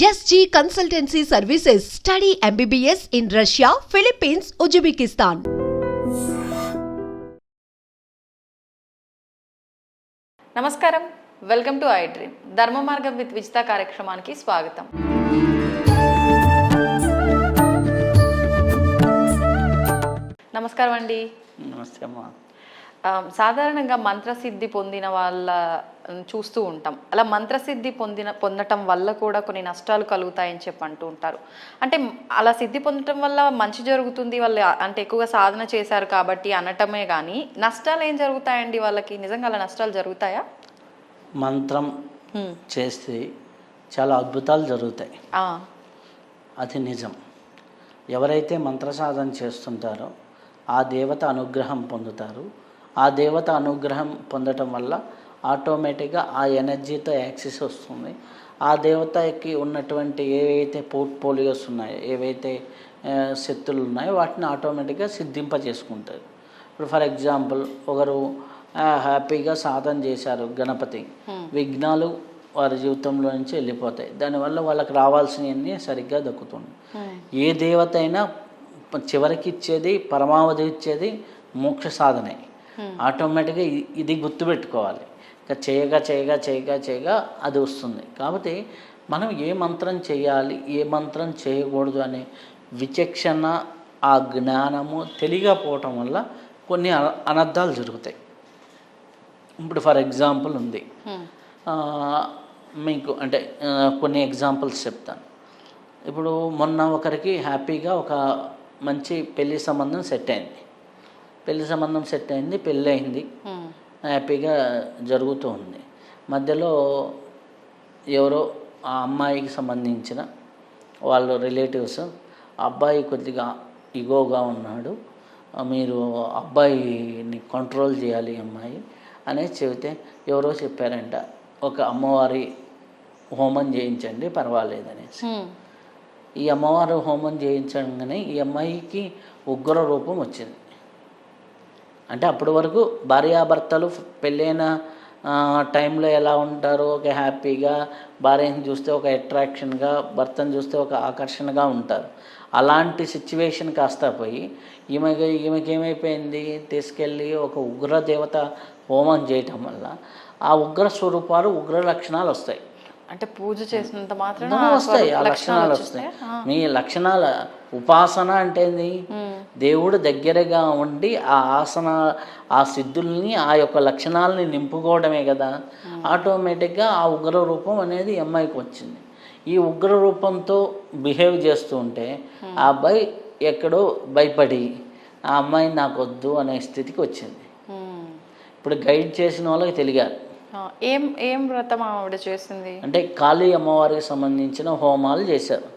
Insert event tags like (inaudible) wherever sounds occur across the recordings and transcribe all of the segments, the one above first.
SG Consultancy Services. Study MBBS in Russia, Philippines, Uzbekistan. నమస్కారం welcome to I dream Dharma Margam with Vijitha కార్యక్రమానికి స్వాగతం నమస్కారం అండి నమస్తే అమ్మా ఆ, సాధారణంగా మంత్రసిద్ధి పొందిన వాళ్ళ చూస్తూ ఉంటాం. అలా మంత్రసిద్ధి పొందిన పొందటం వల్ల కూడా కొన్ని నష్టాలు కలుగుతాయని చెప్పి అంటూ ఉంటారు. అంటే అలా సిద్ధి పొందటం వల్ల మంచి జరుగుతుంది వాళ్ళు అంటే ఎక్కువగా సాధన చేశారు కాబట్టి అనటమే కానీ నష్టాలు ఏం జరుగుతాయండి వాళ్ళకి? నిజంగా అలా నష్టాలు జరుగుతాయా? మంత్రం. చేస్తే చాలా అద్భుతాలు జరుగుతాయి. అది నిజం. ఎవరైతే మంత్ర సాధన చేస్తుంటారో ఆ దేవత అనుగ్రహం పొందుతారు. ఆ దేవత అనుగ్రహం పొందటం వల్ల ఆటోమేటిక్గా ఆ ఎనర్జీతో యాక్సెస్ వస్తుంది. ఆ దేవతకి ఉన్నటువంటి ఏవైతే పోర్ట్ఫోలియోస్ ఉన్నాయో ఏవైతే శక్తులు ఉన్నాయో వాటిని ఆటోమేటిక్గా సిద్ధింప చేసుకుంటారు ఇప్పుడు ఫర్ ఎగ్జాంపుల్ ఒకరు హ్యాపీగా సాధన చేశారు గణపతి. విఘ్నాలు వారి జీవితంలో నుంచి వెళ్ళిపోతాయి. దానివల్ల వాళ్ళకి రావాల్సినవన్నీ సరిగ్గా దక్కుతుంది. ఏ దేవత అయినా చివరికి ఇచ్చేది పరమావధి ఇచ్చేది మోక్ష సాధనే. ఆటోమేటిక్గా ఇది గుర్తుపెట్టుకోవాలి. ఇక చేయగా చేయగా చేయగా చేయగా అది వస్తుంది. కాబట్టి మనం ఏ మంత్రం చేయాలి ఏ మంత్రం చేయకూడదు అనే విచక్షణ ఆ జ్ఞానము తెలియకపోవటం వల్ల కొన్ని అన- అనర్థాలు జరుగుతాయి. ఇప్పుడు ఫర్ ఎగ్జాంపుల్ ఉంది. మీకు అంటే కొన్ని ఎగ్జాంపుల్స్ చెప్తాను. ఇప్పుడు మొన్న ఒకరికి హ్యాపీగా ఒక మంచి పెళ్ళి సంబంధం సెట్ అయింది. పెళ్ళి సంబంధం సెట్ అయింది పెళ్ళి అయింది. హ్యాపీగా జరుగుతూ ఉంది మధ్యలో ఎవరో ఆ అమ్మాయికి సంబంధించిన వాళ్ళ రిలేటివ్స్ అబ్బాయి కొద్దిగా ఇగోగా ఉన్నాడు మీరు అబ్బాయిని కంట్రోల్ చేయాలి అమ్మాయి అనేది చెబితే ఎవరో చెప్పారంట ఒక అమ్మవారి హోమం చేయించండి పర్వాలేదనేసి. ఈ అమ్మవారు హోమం చేయించగానే ఈ అమ్మాయికి ఉగ్ర రూపం వచ్చింది అంటే అప్పటి వరకు భార్యాభర్తలు పెళ్ళైన టైంలో ఎలా ఉంటారో ఒక హ్యాపీగా భార్యని చూస్తే ఒక అట్రాక్షన్గా భర్తను చూస్తే ఒక ఆకర్షణగా ఉంటారు. అలాంటి సిచ్యువేషన్ కాస్త పోయి ఈమెకి ఈమెకి ఏమైపోయింది? తీసుకెళ్ళి ఒక ఉగ్ర దేవత హోమం చేయటం వల్ల ఆ ఉగ్ర స్వరూపాలు ఉగ్ర లక్షణాలు వస్తాయి. అంటే పూజ చేసినంత మాత్రం వస్తాయి ఆ లక్షణాలు వస్తాయి. మీ లక్షణాల ఉపాసన అంటే ఏంది? దేవుడు దగ్గరగా ఉండి ఆ ఆసన ఆ సిద్ధుల్ని ఆ యొక్క లక్షణాలని నింపుకోవడమే కదా. ఆటోమేటిక్గా ఆ ఉగ్ర రూపం అనేది అమ్మాయికి వచ్చింది. ఈ ఉగ్ర రూపంతో బిహేవ్ చేస్తూ ఉంటే ఆ అబ్బాయి ఎక్కడో భయపడి ఆ అమ్మాయి నాకు వద్దు అనే స్థితికి వచ్చింది. ఇప్పుడు గైడ్ చేసిన వాళ్ళకి తెలియాలి. ఏం ఏం వ్రతం ఆవిడ చేసింది? అంటే కాళీ అమ్మవారికి సంబంధించిన హోమాలు చేశారు.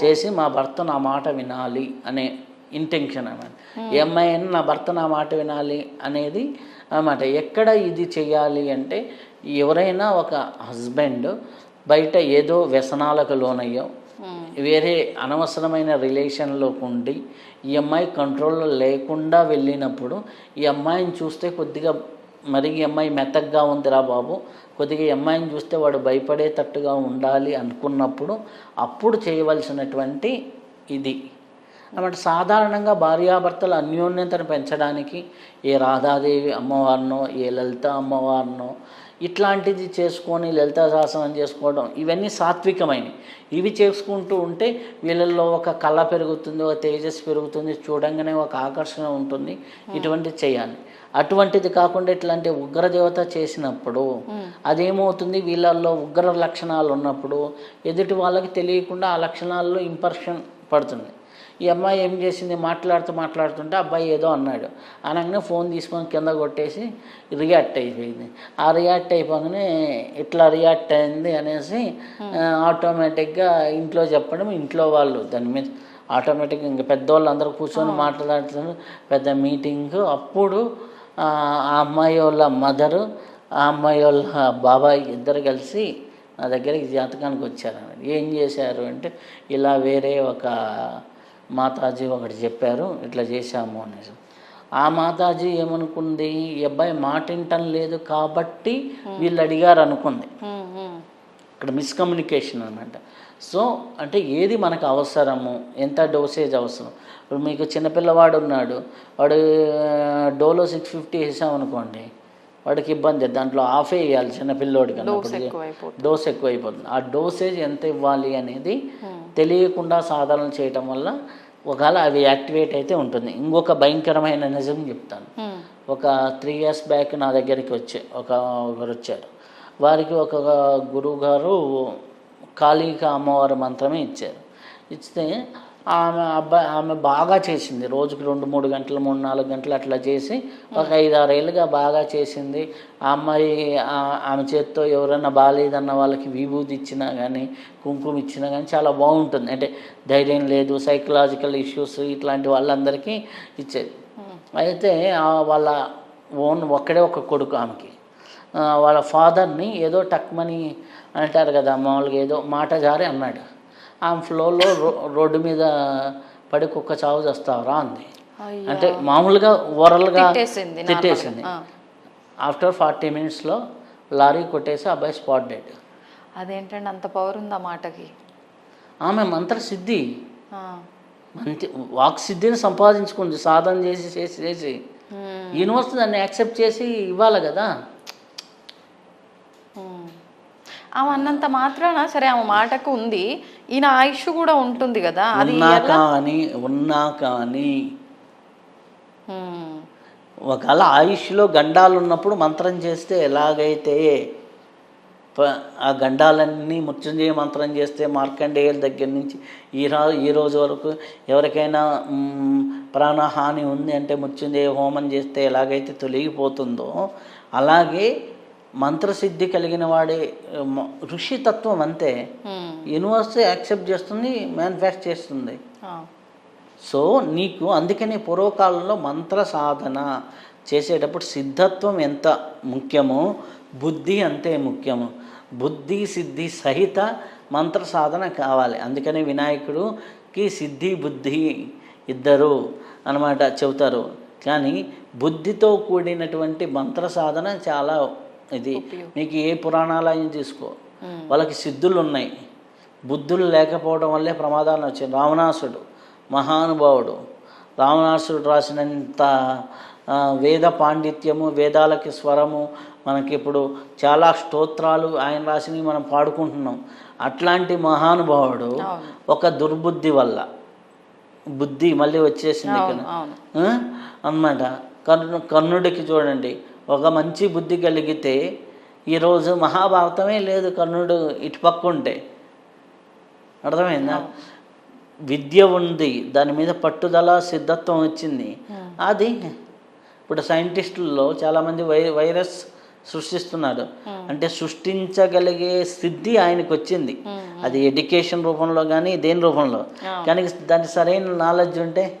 చేసి మా భర్త నా మాట వినాలి అనే ఇంటెన్షన్ అన్నమాట. ఈ అమ్మాయి అయినా నా భర్త నా మాట వినాలి అనేది అన్నమాట. ఎక్కడ ఇది చేయాలి అంటే ఎవరైనా ఒక హస్బెండ్ బయట ఏదో వ్యసనాలకు లోనయ్యో వేరే అనవసరమైన రిలేషన్లోకి ఉండి ఈ అమ్మాయి కంట్రోల్లో లేకుండా వెళ్ళినప్పుడు ఈ అమ్మాయిని చూస్తే కొద్దిగా మరి ఈ అమ్మాయి మెత్తగ్గా ఉందిరా బాబు. కొద్దిగా ఈ అమ్మాయిని చూస్తే వాడు భయపడేటట్టుగా ఉండాలి అనుకున్నప్పుడు అప్పుడు చేయవలసినటువంటి ఇది. అన్నమాట సాధారణంగా భార్యాభర్తల అన్యోన్యతను పెంచడానికి ఏ రాధాదేవి అమ్మవారినో ఏ లలిత అమ్మవారినో ఇట్లాంటిది చేసుకొని లలితా శాసనం చేసుకోవడం ఇవన్నీ సాత్వికమైనవి. ఇవి చేసుకుంటూ ఉంటే వీళ్ళల్లో ఒక కళ పెరుగుతుంది ఒక తేజస్సు పెరుగుతుంది చూడంగానే ఒక ఆకర్షణ ఉంటుంది ఇటువంటిది చేయాలి. అటువంటిది కాకుండా ఇట్లాంటి ఉగ్రదేవత చేసినప్పుడు అదేమవుతుంది? వీళ్ళల్లో ఉగ్ర లక్షణాలు ఉన్నప్పుడు ఎదుటి వాళ్ళకి తెలియకుండా ఆ లక్షణాల్లో ఇంపర్షన్ పడుతుంది. ఈ అమ్మాయి ఏం చేసింది? మాట్లాడుతూ మాట్లాడుతుంటే అబ్బాయి ఏదో అన్నాడు. అనగానే ఫోన్ తీసుకొని కింద కొట్టేసి రియాక్ట్ అయిపోయింది. ఆ రియాక్ట్ అయిపోగానే ఇట్లా రియాక్ట్ అయింది అనేసి ఆటోమేటిక్గా ఇంట్లో చెప్పడం ఇంట్లో వాళ్ళు దాని మీద ఆటోమేటిక్గా ఇంకా పెద్దవాళ్ళు అందరూ కూర్చొని మాట్లాడుతున్నారు. పెద్ద మీటింగ్ అప్పుడు ఆ ఆ అమ్మాయి వాళ్ళ మదరు ఆ అమ్మాయి వాళ్ళ బాబాయ్ ఇద్దరు కలిసి నా దగ్గరికి జాతకానికి వచ్చారు ఏం చేశారు అంటే ఇలా వేరే ఒక మాతాజీ ఒకటి చెప్పారు ఇట్లా చేశాము అనేసి. ఆ మాతాజీ ఏమనుకుంది? ఈ అబ్బాయి మాట వింటం లేదు కాబట్టి వీళ్ళు అడిగారు అనుకుంది. ఇక్కడ మిస్కమ్యూనికేషన్ అనమాట సో అంటే ఏది మనకు అవసరము? ఎంత డోసేజ్ అవసరం? ఇప్పుడు మీకు చిన్నపిల్లవాడు ఉన్నాడు. వాడు డోలో సిక్స్ ఫిఫ్టీ వేసామనుకోండి వాడికి ఇబ్బంది. దాంట్లో ఆఫే వేయాలి చిన్నపిల్లోడికి డోస్ ఎక్కువైపోతుంది. ఆ డోసేజ్ ఎంత ఇవ్వాలి అనేది తెలియకుండా సాధనలు చేయటం వల్ల ఒకవేళ అవి యాక్టివేట్ అయితే ఉంటుంది. ఇంకొక భయంకరమైన నిజం చెప్తాను. ఒక త్రీ ఇయర్స్ బ్యాక్ నా దగ్గరికి వచ్చే ఒక ఒకరు వచ్చారు. వారికి ఒక గురువు గారు కాళిక అమ్మవారి మంత్రమే ఇచ్చారు. ఇస్తే ఆమె అబ్బాయి ఆమె బాగా చేసింది. రోజుకి రెండు మూడు గంటలు మూడు నాలుగు గంటలు అట్లా చేసి ఒక ఐదు ఆరేళ్ళుగా బాగా చేసింది. ఆ అమ్మాయి ఆమె చేత్తో ఎవరైనా బాగాలేదన్న వాళ్ళకి విభూతి ఇచ్చినా కానీ కుంకుమ ఇచ్చినా కానీ చాలా బాగుంటుంది. అంటే ధైర్యం లేదు సైకలాజికల్ ఇష్యూస్ ఇట్లాంటి వాళ్ళందరికీ ఇచ్చేది. అయితే వాళ్ళ ఓన్ ఒక్కడే ఒక కొడుకు ఆమెకి. వాళ్ళ ఫాదర్ని ఏదో టక్మని అంటారు కదా మామూలుగా ఏదో మాట జారి అన్నాడు. ఆమె ఫ్లోలో రోడ్డు మీద పడి కుక్క చావు చేస్తావరా అంది. అంటే మామూలుగా ఓరల్గా తిట్టేసింది. ఆఫ్టర్ ఫార్టీ మినిట్స్లో లారీ కొట్టేసి అబ్బాయి స్పాట్ డెడ్ అదేంటండి అంత పవర్ ఉంది ఆ మాటకి ఆమె మంత్రసిద్ధి. మంచి వాక్ సిద్ధిని సంపాదించుకుంది సాధన చేసి చేసి చేసి. యూనివర్సిటీ దాన్ని యాక్సెప్ట్ చేసి ఇవ్వాలి కదా ఆమె అన్నంత మాత్రాన సరే ఆమె మాటకు ఉంది. ఈయన ఆయుష్ కూడా ఉంటుంది కదా. అది ఉన్నా కానీ ఉన్నా కానీ. ఒకవేళ ఆయుష్లో గండాలు ఉన్నప్పుడు మంత్రం చేస్తే ఎలాగైతే ఆ గండాలన్నీ మృత్యుంజయ మంత్రం చేస్తే మార్కండేయుల దగ్గర నుంచి ఈ రా ఈ రోజు వరకు ఎవరికైనా ప్రాణహాని ఉంది అంటే మృత్యుంజయ హోమం చేస్తే ఎలాగైతే తొలగిపోతుందో అలాగే మంత్రసిద్ధి కలిగిన వాడే ఋషితత్వం అంతే. యూనివర్సిటీ యాక్సెప్ట్ చేస్తుంది మ్యానుఫ్యాక్చర్ చేస్తుంది. సో నీకు అందుకనే పూర్వకాలంలో మంత్ర సాధన చేసేటప్పుడు సిద్ధత్వం ఎంత ముఖ్యమో బుద్ధి అంతే ముఖ్యము. బుద్ధి సిద్ధి సహిత మంత్ర సాధన కావాలి. అందుకనే వినాయకుడుకి సిద్ధి బుద్ధి ఇద్దరు అన్నమాట చెబుతారు. కానీ బుద్ధితో కూడినటువంటి మంత్ర సాధన చాలా ఇది నీకు ఏ పురాణాలయం తీసుకో వాళ్ళకి సిద్ధులు ఉన్నాయి బుద్ధులు లేకపోవడం వల్లే ప్రమాదాలు వచ్చాయి. రావణాసుడు మహానుభావుడు. రావణాసుడు రాసినంత వేద పాండిత్యము వేదాలకి స్వరము మనకి ఇప్పుడు చాలా స్తోత్రాలు ఆయన రాసినవి మనం పాడుకుంటున్నాం. అట్లాంటి మహానుభావుడు. ఒక దుర్బుద్ధి వల్ల బుద్ధి మళ్ళీ వచ్చేసింది ఇక్కడ? అన్నమాట. కర్ణు కర్ణుడికి చూడండి. ఒక మంచి బుద్ధి కలిగితే ఈరోజు మహాభారతమే లేదు కర్ణుడు ఇటు పక్క ఉంటే. అర్థమైందా? విద్య ఉంది దాని మీద పట్టుదల సిద్ధత్వం వచ్చింది. అది ఇప్పుడు సైంటిస్టుల్లో చాలామంది వై వైరస్ సృష్టిస్తున్నారు. అంటే సృష్టించగలిగే సిద్ధి ఆయనకు వచ్చింది. అది ఎడ్యుకేషన్ రూపంలో కానీ దేని రూపంలో? కానీ దానికి సరైన నాలెడ్జ్ ఉంటే.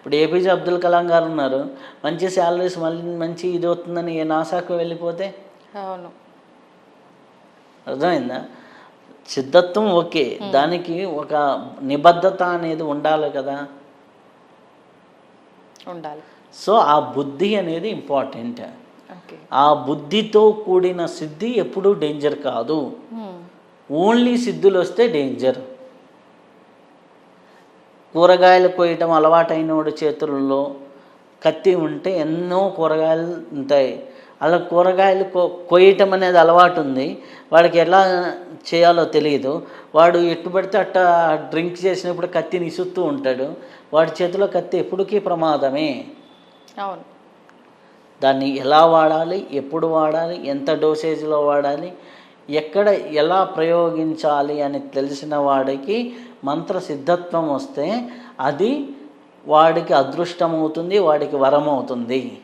ఇప్పుడు ఏపీజే అబ్దుల్ కలాం గారు ఉన్నారు. మంచి శాలరీస్ మళ్ళీ మంచి ఇది అవుతుందని ఏ నాసాకు వెళ్ళిపోతే? అవును. అర్థమైందా? సిద్ధత్వం ఓకే. దానికి ఒక నిబద్ధత అనేది ఉండాలి కదా? ఉండాలి. సో ఆ బుద్ధి అనేది ఇంపార్టెంట్. ఆ బుద్ధితో కూడిన సిద్ధి ఎప్పుడూ డేంజర్ కాదు. ఓన్లీ సిద్ధులు వస్తే డేంజర్. కూరగాయలు కోయటం అలవాటైనోడి చేతుల్లో కత్తి ఉంటే ఎన్నో కూరగాయలు ఉంటాయి. అలా కూరగాయలు కో కొయ్యటం అనేది అలవాటు ఉంది వాడికి ఎలా చేయాలో తెలియదు వాడు ఎట్టు పడితే అట్ట డ్రింక్ చేసినప్పుడు కత్తిని ఇసుస్తూ ఉంటాడు. వాడి చేతిలో కత్తి ఎప్పటికీ ప్రమాదమే. అవును. దాన్ని ఎలా వాడాలి? ఎప్పుడు వాడాలి? ఎంత డోసేజ్లో వాడాలి? ఎక్కడ ఎలా ప్రయోగించాలి అని తెలిసిన వాడికి మంత్ర సిద్ధత్వం వస్తే అది వాడికి అదృష్టం అవుతుంది వాడికి వరం అవుతుంది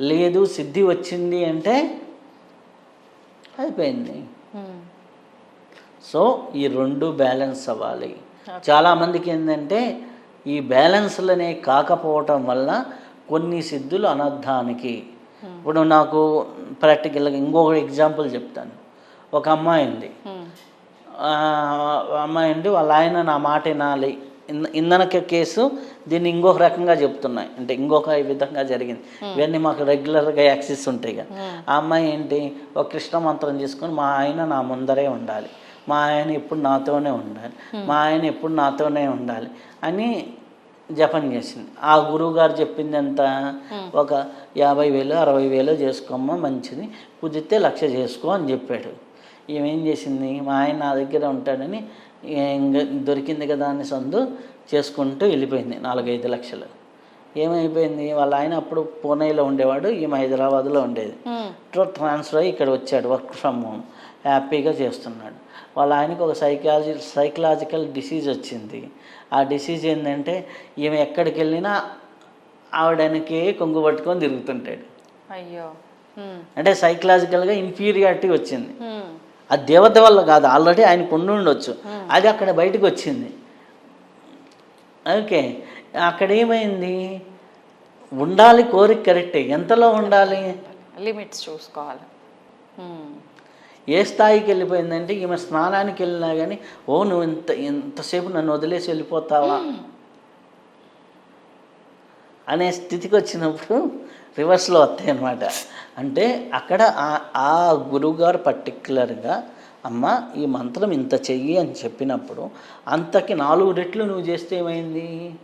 లేదు సిద్ధి వచ్చింది అంటే అయిపోయింది. సో ఈ రెండు బ్యాలెన్స్ అవ్వాలి. చాలామందికి ఏంటంటే ఈ బ్యాలెన్స్లనే కాకపోవటం వల్ల కొన్ని సిద్ధులు అనర్థానికి. ఇప్పుడు నాకు ప్రాక్టికల్గా ఇంకొక ఎగ్జాంపుల్ చెప్తాను. ఒక అమ్మాయి ఉంది. అమ్మాయి అండి వాళ్ళ ఆయన నా మాట వినాలి. ఇంద- ఇంధనక కేసు దీన్ని ఇంకొక రకంగా చెప్తున్నాయి. అంటే ఇంకొక విధంగా జరిగింది. ఇవన్నీ మాకు రెగ్యులర్గా యాక్సెస్ ఉంటాయి కదా. ఆ అమ్మాయి ఏంటి? ఒక కృష్ణ మంత్రం తీసుకొని మా ఆయన నా ముందరే ఉండాలి. మా ఆయన ఎప్పుడు నాతోనే ఉండాలి. మా ఆయన ఎప్పుడు నాతోనే ఉండాలి అని జపం చేసింది. ఆ గురువు గారు చెప్పింది ఎంత? ఒక యాభై వేలు అరవై వేలు చేసుకోమ్మా మంచిది. కుదిరితే లక్ష చేసుకో అని చెప్పాడు. ఏమేం చేసింది? మా ఆయన నా దగ్గర ఉంటాడని దొరికింది కదా అని సందు చేసుకుంటూ వెళ్ళిపోయింది నాలుగైదు లక్షలు. ఏమైపోయింది? వాళ్ళ ఆయన అప్పుడు పూణేలో ఉండేవాడు ఈమె హైదరాబాద్లో ఉండేది. ట్రో- ట్రాన్స్ఫర్ అయ్యి ఇక్కడ వచ్చాడు వర్క్ ఫ్రమ్ హోమ్. హ్యాపీగా చేస్తున్నాడు. వాళ్ళ ఆయనకు ఒక సైకాలజీ సైకలాజికల్ డిసీజ్ వచ్చింది. ఆ డిసీజ్ ఏంటంటే ఈమె ఎక్కడికి వెళ్ళినా ఆవిడనికే కొంగు పట్టుకొని తిరుగుతుంటాడు. అయ్యో. అంటే సైకలాజికల్గా ఇన్ఫీరియారిటీ వచ్చింది. అది దేవత వల్ల కాదు ఆల్రెడీ ఆయనకు ఉండి ఉండొచ్చు అది అక్కడ బయటకు వచ్చింది. ఓకే అక్కడ ఏమైంది? ఉండాలి కోరిక కరెక్టే. ఎంతలో ఉండాలి? లిమిట్స్ చూసుకోవాలి. ఏ స్థాయికి వెళ్ళిపోయిందంటే ఈమె స్నానానికి వెళ్ళినా కానీ ఓ నువ్వు ఇంత ఇంతసేపు నన్ను వదిలేసి వెళ్ళిపోతావా? అనే స్థితికి వచ్చినప్పుడు రివర్స్లో వస్తాయి అన్నమాట అంటే అక్కడ ఆ- గురువుగారు పర్టిక్యులర్గా అమ్మ ఈ మంత్రం ఇంత చెయ్యి అని చెప్పినప్పుడు అంతకి నాలుగు రెట్లు నువ్వు చేస్తే ఏమైంది?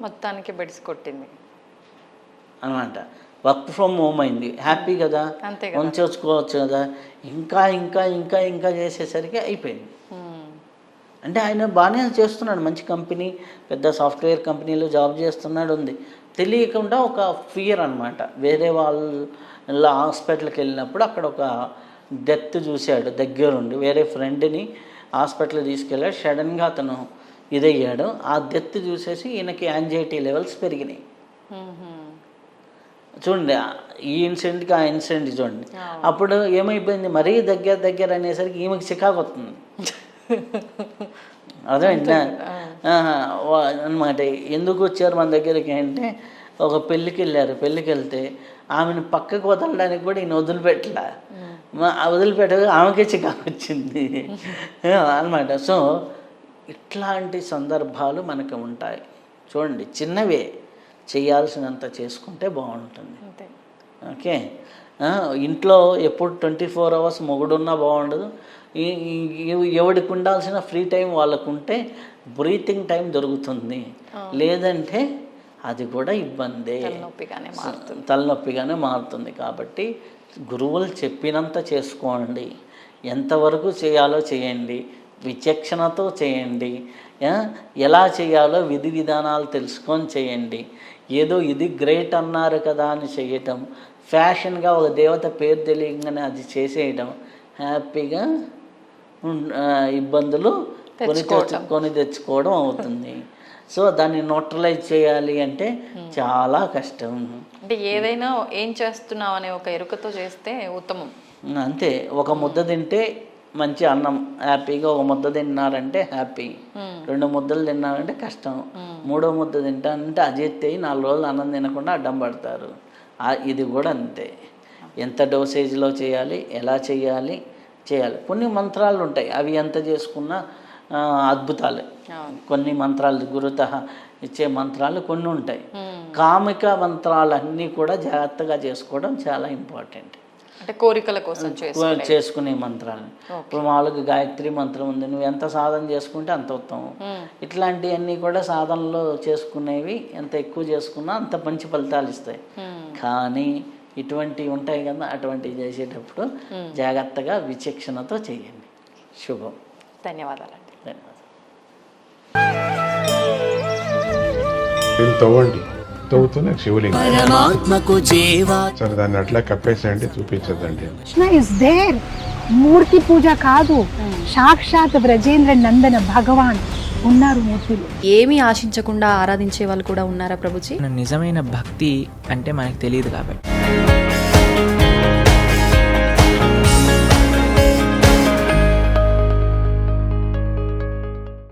మొత్తానికి బెడిసి కొట్టింది. అనమాట వర్క్ ఫ్రమ్ హోమ్ అయింది. హ్యాపీ కదా. ఉంచోచుకోవచ్చు కదా. ఇంకా ఇంకా ఇంకా ఇంకా చేసేసరికి అయిపోయింది. అంటే ఆయన బాగానే చేస్తున్నాడు. మంచి కంపెనీ పెద్ద సాఫ్ట్వేర్ కంపెనీలో జాబ్ చేస్తున్నాడు ఉంది. తెలియకుండా ఒక ఫియర్ అనమాట వేరే వాళ్ళ హాస్పిటల్కి వెళ్ళినప్పుడు అక్కడ ఒక డెత్ చూశాడు దగ్గరుండి. వేరే ఫ్రెండ్ని హాస్పిటల్ తీసుకెళ్ళాడు. సడన్గా అతను ఇదయ్యాడు. ఆ డెత్ చూసేసి ఈయనకి యాంజైటీ లెవెల్స్ పెరిగినాయి. చూడండి ఈ ఇన్సిడెంట్కి ఆ ఇన్సిడెంట్ చూడండి. అప్పుడు ఏమైపోయింది? మరీ దగ్గర దగ్గర అనేసరికి ఈమెకి చికాకు వస్తుంది. (laughs) అదే అనమాట ఎందుకు వచ్చారు మన దగ్గరికి అంటే ఒక పెళ్ళికి వెళ్ళారు. పెళ్ళికి వెళ్తే ఆమెను పక్కకు వదలడానికి కూడా ఈయన వదిలిపెట్టలే. మా- ఆ వదిలిపెట్ట ఆమెకే చికాకు వచ్చింది. (laughs) అనమాట సో ఇట్లాంటి సందర్భాలు మనకు ఉంటాయి. చూడండి చిన్నవే. చేయాల్సినంత చేసుకుంటే బాగుంటుంది. ఓకే? ఇంట్లో ఎప్పుడు ట్వంటీ ఫోర్ అవర్స్ మొగుడున్నా బాగుండదు. ఎవడికి ఉండాల్సిన ఫ్రీ టైం వాళ్ళకు ఉంటే బ్రీతింగ్ టైం దొరుకుతుంది. లేదంటే అది కూడా ఇబ్బందే. నొప్పిగానే మారుతుంది. తలనొప్పిగానే మారుతుంది. కాబట్టి గురువులు చెప్పినంత చేసుకోండి. ఎంతవరకు చేయాలో చేయండి. విచక్షణతో చేయండి. ఎలా చేయాలో విధి విధానాలు తెలుసుకొని చేయండి. ఏదో ఇది గ్రేట్ అన్నారు కదా అని చేయటం. ఫ్యాషన్గా ఒక దేవత పేరు తెలియగానే అది చేసేయడం హ్యాపీగా ఇబ్బందులు కొని కొని తెచ్చుకోవడం అవుతుంది. సో దాన్ని న్యూట్రలైజ్ చేయాలి అంటే చాలా కష్టం. అంటే ఏదైనా ఏం చేస్తున్నావు అనే ఒక ఎరుకతో చేస్తే ఉత్తమం. అంతే. ఒక ముద్ద తింటే మంచి అన్నం హ్యాపీగా ఒక ముద్ద తిన్నారంటే హ్యాపీ. రెండు ముద్దలు తిన్నారంటే కష్టం. మూడో ముద్ద తింటానంటే అజెత్తి అయ్యి నాలుగు రోజులు అన్నం తినకుండా అడ్డం పడతారు. ఇది కూడా అంతే. ఎంత డోసేజ్లో చేయాలి ఎలా చేయాలి చేయాలి. కొన్ని మంత్రాలు ఉంటాయి. అవి ఎంత చేసుకున్నా అద్భుతాలే. కొన్ని మంత్రాలు గురుత ఇచ్చే మంత్రాలు కొన్ని ఉంటాయి. కామిక మంత్రాలన్నీ కూడా జాగ్రత్తగా చేసుకోవడం చాలా ఇంపార్టెంట్. అంటే కోరికల కోసం చేసి చేసుకునే మంత్రాలు. ఇప్పుడు మామూలుగా గాయత్రి మంత్రం ఉంది. నువ్వు ఎంత సాధన చేసుకుంటే అంత ఉత్తమం. ఇట్లాంటివన్నీ కూడా సాధనలో చేసుకునేవి ఎంత ఎక్కువ చేసుకున్నా అంత మంచి ఫలితాలు ఇస్తాయి. కానీ ఇటువంటివి ఉంటాయి కదా అటువంటివి చేసేటప్పుడు జాగ్రత్తగా విచక్షణతో చేయండి. శుభం. ధన్యవాదాలండి. ధన్యవాదాలు. దీన్ని తవ్వండి. తవ్వుతూనే శివలింగం. పరమాత్మకు జీవా. సరే దాన్ని అట్లా కప్పేసేయండి చూపించదండి కృష్ణ ఇస్ దేర్ మూర్తి పూజ కాదు. సాక్షాత్ బ్రజేంద్ర నందన భగవాన్ ఉన్నారు మూర్తిలో. ఏమీ ఆశించకుండా ఆరాధించే వాళ్ళు కూడా ఉన్నారా ప్రభుజీ? నిజమైన భక్తి అంటే మనకు తెలియదు కాబట్టి.